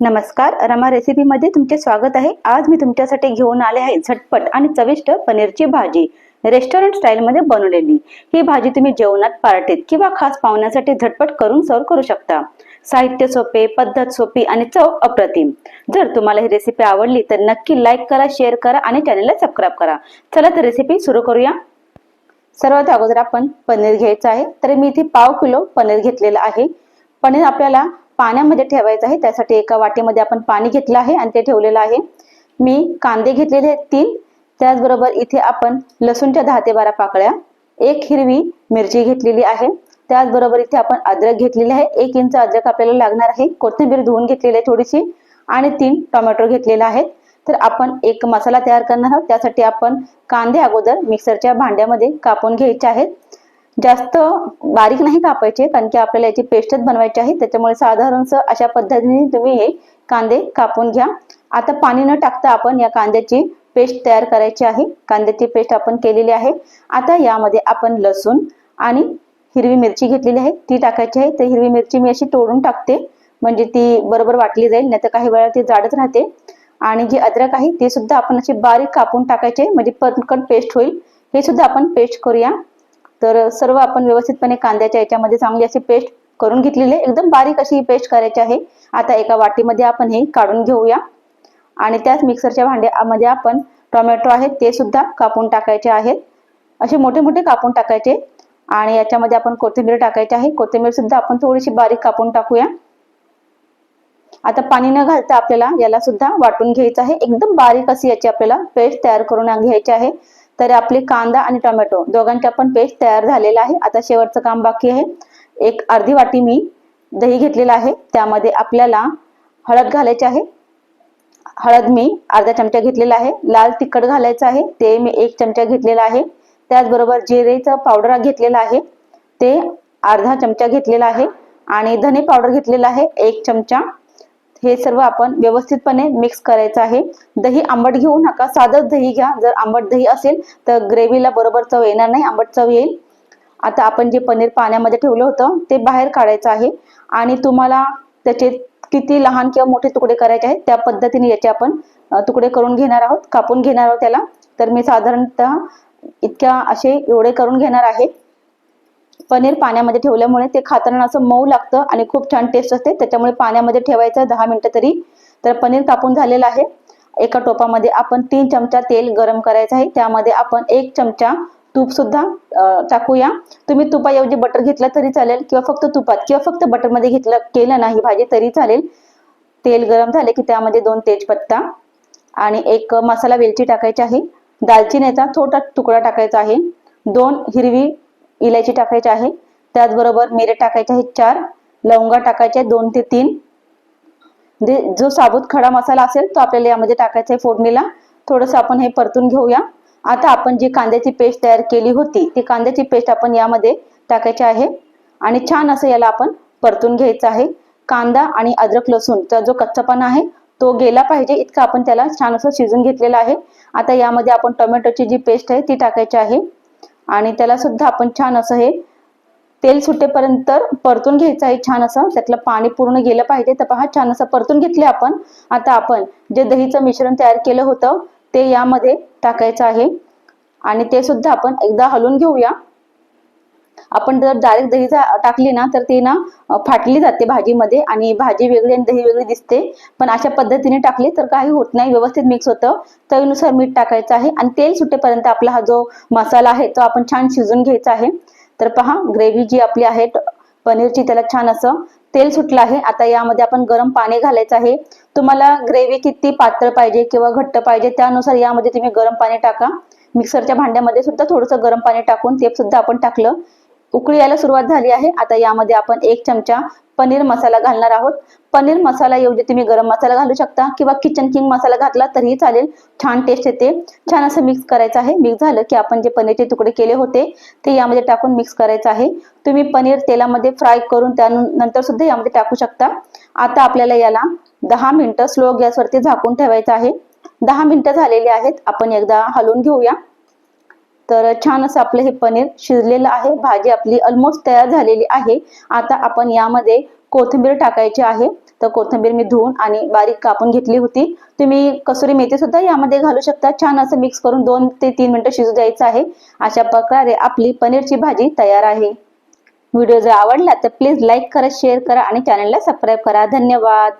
नमस्कार रमा रेसिपीमध्ये तुमचे स्वागत आहे. आज मी तुमच्यासाठी घेऊन आले आहे झटपट आणि चविष्ट पनीरची भाजी. रेस्टॉरंट स्टाईलमध्ये बनवलेली. ही भाजी तुम्ही जेवणात पार्टीत किंवा खास पाहुण्यासाठी झटपट करून सर्व करू शकता. साहित्य सोपे पद्धत सोपी आणि चव अप्रतिम. जर तुम्हाला ही रेसिपी आवडली तर नक्की लाईक करा शेअर करा आणि चॅनलला सबस्क्राईब करा. चला तर रेसिपी सुरू करूया. सर्वात अगोदर आपण पनीर घ्यायचं आहे. तर मी इथे पाव किलो पनीर घेतलेलं आहे. पनीर आपल्याला पाण्यामध्ये ठेवायचं आहे. त्यासाठी एका वाटीमध्ये आपण पाणी घेतलं आहे आणि ते ठेवलेलं आहे. मी कांदे घेतलेले आहेत तीन. त्याचबरोबर इथे आपण लसूणच्या दहा ते बारा पाकळ्या एक हिरवी मिरची घेतलेली आहे. त्याचबरोबर इथे आपण अद्रक घेतलेली आहे. एक इंच अद्रक आपल्याला लागणार आहे. कोथिंबीर धुवून घेतलेली आहे थोडीशी आणि तीन टोमॅटो घेतलेला आहे तर आपण एक मसाला तयार करणार आहोत. त्यासाठी आपण कांदे अगोदर मिक्सरच्या भांड्यामध्ये कापून घ्यायचे आहेत. जास्त बारीक नाही कापायचे कारण की आपल्याला याची पेस्टच बनवायची आहे. त्याच्यामुळे साधारण अशा पद्धतीने तुम्ही हे कांदे कापून घ्या. आता पाणी न टाकता आपण या कांद्याची पेस्ट तयार करायची आहे. कांद्याची पेस्ट आपण केलेली आहे. आता यामध्ये आपण लसूण आणि हिरवी मिरची घेतलेली आहे. ती टाकायची आहे. तर हिरवी मिरची मी अशी तोडून टाकते. म्हणजे ती बरोबर वाटली जाईल नाही तर काही वेळा ती जाडच राहते. आणि जी अद्रक आहे ती सुद्धा आपण अशी बारीक कापून टाकायचे म्हणजे पटकन पेस्ट होईल. हे सुद्धा आपण पेस्ट करूया. तर सर्व आपण व्यवस्थितपणे कांद्याच्या याच्यामध्ये चांगली अशी पेस्ट करून घेतलेली आहे. एकदम बारीक अशी पेस्ट करायची आहे. आता एका वाटीमध्ये आपण हे काढून घेऊया. आणि त्याच मिक्सरच्या भांड्यामध्ये आपण टोमॅटो आहेत ते सुद्धा कापून टाकायचे आहेत. असे मोठे मोठे कापून टाकायचे. आणि याच्यामध्ये आपण कोथिंबीर टाकायची आहे. कोथिंबीर सुद्धा आपण थोडीशी बारीक कापून टाकूया. आता पाणी न घालता आपल्याला याला सुद्धा वाटून घ्यायचं आहे. एकदम बारीक अशी याची आपल्याला पेस्ट तयार करून घ्यायची आहे. तर आपले कांदा आणि टोमॅटो दोघांचा पण पेस्ट तयार झालेला आहे. आता शेवटचं काम बाकी आहे. एक अर्धी वाटी मी दही घेतलेला आहे. त्यामध्ये आपल्याला हळद घालायची आहे. हळद मी अर्धा चमचा घेतलेला आहे. लाल तिखट घालायचं आहे. ते मी एक चमचा घेतलेला आहे. त्याचबरोबर जिरेचं पावडर घेतलेला आहे. ते अर्धा चमचा घेतलेला आहे. आणि धने पावडर घेतलेला आहे. एक चमचा हे सर्व आपण व्यवस्थितपणे मिक्स करायचं आहे. दही आंबट घेऊ नका. साधंच दही घ्या. जर आंबट दही असेल तर ग्रेव्हीला बरोबर चव येणार नाही. आंबट चव येईल. आता आपण जे पनीर पाण्यामध्ये ठेवलं होतं ते बाहेर काढायचं आहे. आणि तुम्हाला त्याचे किती लहान किंवा मोठे तुकडे करायचे आहेत त्या पद्धतीने याचे आपण तुकडे करून घेणार आहोत कापून घेणार आहोत त्याला. तर मी साधारणतः इतक्या असे एवढे करून घेणार आहे. पनीर पाण्यामध्ये ठेवल्यामुळे ते खाताना असं मऊ लागतं आणि खूप छान टेस्ट असते. त्याच्यामुळे पाण्यामध्ये ठेवायचं दहा मिनिटं तरी. तर पनीर कापून झालेलं आहे. एका टोपामध्ये आपण तीन चमचा तेल गरम करायचं आहे. त्यामध्ये आपण एक चमचा तूप सुद्धा टाकूया. तुम्ही तुपाऐवजी बटर घेतलं तरी चालेल किंवा फक्त तुपात किंवा फक्त बटरमध्ये घेतलं केलं नाही भाजी तरी चालेल. तेल गरम झाले की त्यामध्ये दोन तेजपत्ता आणि एक मसाला वेलची टाकायची आहे. दालचिनीचा थोडा तुकडा टाकायचा आहे. दोन हिरवी इलायची टाकायची आहे. त्याचबरोबर मिरे टाकायचे आहेत चार लवंगा टाकायचे दोन ते तीन. जो साबूत खडा मसाला असेल तो आपल्याला यामध्ये टाकायचा आहे फोडणीला. थोडस आपण हे परतून घेऊया. आता आपण जी कांद्याची पेस्ट तयार केली होती ती कांद्याची पेस्ट आपण यामध्ये टाकायची आहे. आणि छान असं याला आपण परतून घ्यायचं आहे. कांदा आणि अद्रक लसूणचा जो कच्चापणा आहे तो गेला पाहिजे. इतका आपण त्याला छान असं शिजून घेतलेला आहे. आता यामध्ये आपण टोमॅटोची जी पेस्ट आहे ती टाकायची आहे. आणि त्याला सुद्धा आपण छान असं हे तेल सुटेपर्यंत परतून घ्यायचं आहे छान असं. त्यातलं पाणी पूर्ण गेलं पाहिजे. तर पहा छान असं परतून घेतले आपण. आता आपण जे दहीचं मिश्रण तयार केलं होतं ते यामध्ये टाकायचं आहे. आणि ते सुद्धा आपण एकदा हलवून घेऊया. आपण जर डायरेक्ट दही टाकली ना तर ती ना फाटली जाते भाजीमध्ये आणि भाजी वेगळी आणि दही वेगळी दिसते. पण अशा पद्धतीने टाकली तर काही होत नाही व्यवस्थित मिक्स होतं. चवीनुसार मीठ टाकायचं आहे आणि तेल सुटेपर्यंत आपला हा जो मसाला आहे तो आपण छान शिजून घ्यायचा आहे. तर पहा ग्रेव्ही जी आपली आहे पनीरची त्याला छान असं तेल सुटलं आहे. आता यामध्ये आपण गरम पाणी घालायचं आहे. तुम्हाला ग्रेव्ही किती पातळ पाहिजे किंवा घट्ट पाहिजे त्यानुसार यामध्ये तुम्ही गरम पाणी टाका. मिक्सरच्या भांड्यामध्ये सुद्धा थोडंसं गरम पाणी टाकून ते सुद्धा आपण टाकलं. उकळी यायला सुरुवात झाली आहे. आता यामध्ये आपण एक चमचा पनीर मसाला घालणार आहोत. पनीर मसाला ऐवजी तुम्ही गरम मसाला घालू शकता किंवा किचन किंग मसाला घातला तरीही चालेल. छान टेस्ट येते. छान असं मिक्स करायचं आहे. मिक्स झालं की आपण जे पनीरचे तुकडे केले होते ते यामध्ये टाकून मिक्स करायचं आहे. तुम्ही पनीर तेलामध्ये फ्राय करून त्यानंतर सुद्धा यामध्ये टाकू शकता. आता आपल्याला याला दहा मिनिटं स्लो गॅसवरती झाकून ठेवायचं आहे. दहा मिनिटं झालेली आहेत. आपण एकदा हलवून घेऊया. तर छान असं आपलं हे पनीर शिजलेलं आहे. भाजी आपली ऑलमोस्ट तयार झालेली आहे. आता आपण यामध्ये कोथिंबीर टाकायची आहे. तर कोथिंबीर मी धुवून आणि बारीक कापून घेतली होती. तुम्ही कसुरी मेथी सुद्धा यामध्ये घालू शकता. छान असं मिक्स करून दोन ते तीन मिनिटं शिजू द्यायचं आहे. अशा प्रकारे आपली पनीरची भाजी तयार आहे. व्हिडिओ जर आवडला तर प्लीज लाईक करा शेअर करा आणि चॅनलला सबस्क्राईब करा. धन्यवाद.